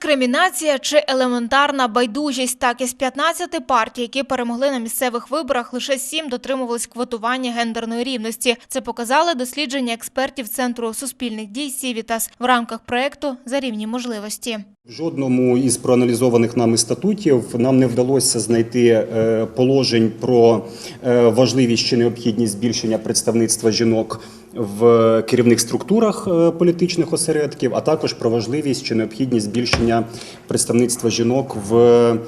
Дискримінація чи елементарна байдужість. Так із 15 партій, які перемогли на місцевих виборах, лише сім дотримувались квотування гендерної рівності. Це показали дослідження експертів Центру суспільних дій Сівітас в рамках проекту за рівні можливості. Жодному із проаналізованих нами статутів нам не вдалося знайти е, положень про е, важливість чи необхідність збільшення представництва жінок в керівних структурах е, політичних осередків, а також про важливість чи необхідність збільшення представництва жінок в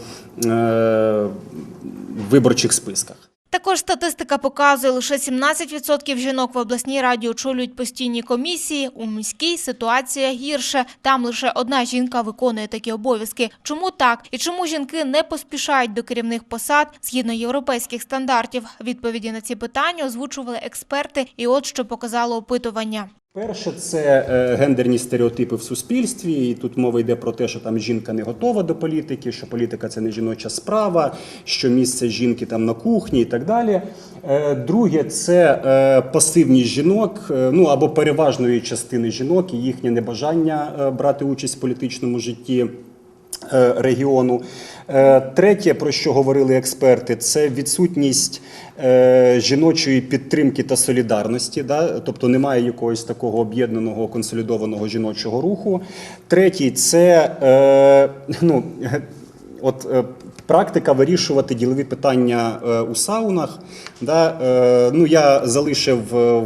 виборчих списках. Також статистика показує, лише 17% жінок в обласній раді очолюють постійні комісії. У міській ситуація гірше. Там лише одна жінка виконує такі обов'язки. Чому так? І чому жінки не поспішають до керівних посад згідно європейських стандартів? Відповіді на ці питання озвучували експерти. І от що показало опитування. Перше, це е, гендерні стереотипи в суспільстві. І тут мова йде про те, що там жінка не готова до політики, що політика це не жіноча справа, що місце жінки там на кухні і так далі. Е, Друге, це е, пасивність жінок, ну або переважної частини жінок і їхнє небажання брати участь в політичному житті регіону. Е, Третє, про що говорили експерти, це відсутність е, жіночої підтримки та солідарності. Да? Тобто немає якогось такого об'єднаного консолідованого жіночого руху. Третій це е, ну, от, е, практика вирішувати ділові питання е, у саунах. Да? Е, ну, я залишив е,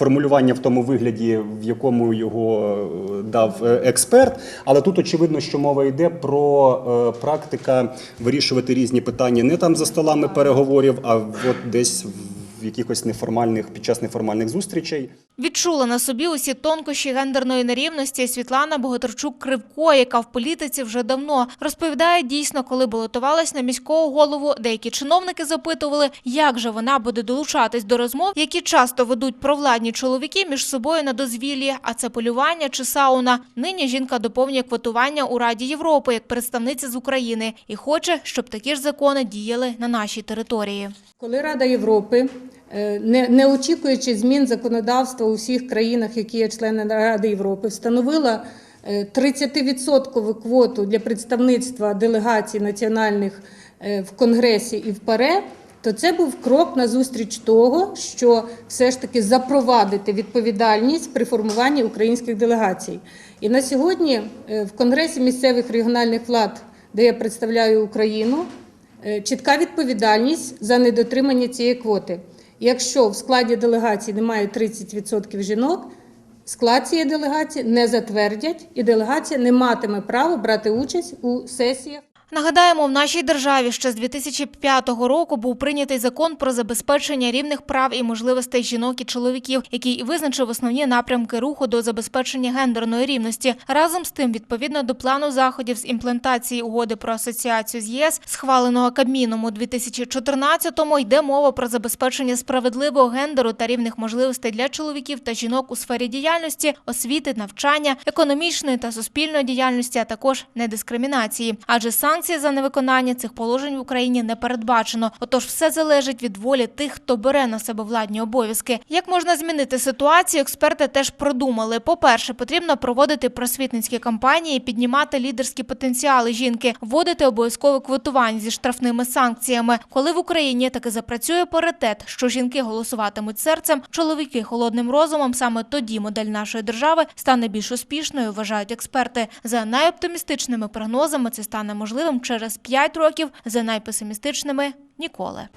формулювання в тому вигляді, в якому його е, дав е, експерт. Але тут очевидно, що мова йде про е, практика вирішувати різні питання не там за столами переговорів, а от десь в якихось неформальних під час неформальних зустрічей. Відчула на собі усі тонкощі гендерної нерівності Світлана Богатирчук-Кривко, яка в політиці вже давно розповідає дійсно, коли балотувалась на міського голову. Деякі чиновники запитували, як же вона буде долучатись до розмов, які часто ведуть провладні чоловіки між собою на дозвіллі. А це полювання чи сауна. Нині жінка доповнює квотування у Раді Європи як представниця з України і хоче, щоб такі ж закони діяли на нашій території. Коли Рада Європи, не, не очікуючи змін законодавства у всіх країнах, які є членами Ради Європи, встановила е, 30% квоту для представництва делегацій національних е, в Конгресі і в ПАРЕ, то це був крок на зустріч того, що все ж таки запровадити відповідальність при формуванні українських делегацій. І на сьогодні е, в Конгресі місцевих регіональних влад, де я представляю Україну, Е, чітка відповідальність за недотримання цієї квоти. Якщо в складі делегації немає 30% жінок, склад цієї делегації не затвердять, і делегація не матиме права брати участь у сесіях. Нагадаємо, в нашій державі ще з 2005 року був прийнятий закон про забезпечення рівних прав і можливостей жінок і чоловіків, який визначив основні напрямки руху до забезпечення гендерної рівності. Разом з тим, відповідно до плану заходів з імплементації угоди про асоціацію з ЄС, схваленого Кабміном у 2014-му, йде мова про забезпечення справедливого гендеру та рівних можливостей для чоловіків та жінок у сфері діяльності, освіти, навчання, економічної та суспільної діяльності, а також недискримінації. Адже санкції за невиконання цих положень в Україні не передбачено. Отож, все залежить від волі тих, хто бере на себе владні обов'язки. Як можна змінити ситуацію? Експерти теж продумали. По-перше, потрібно проводити просвітницькі кампанії, піднімати лідерські потенціали жінки, вводити обов'язкове квотування зі штрафними санкціями. Коли в Україні таки запрацює паритет, що жінки голосуватимуть серцем, чоловіки холодним розумом, саме тоді модель нашої держави стане більш успішною, вважають експерти. За найоптимістичними прогнозами це стане можливим через 5 років, за найпесимістичними ніколи.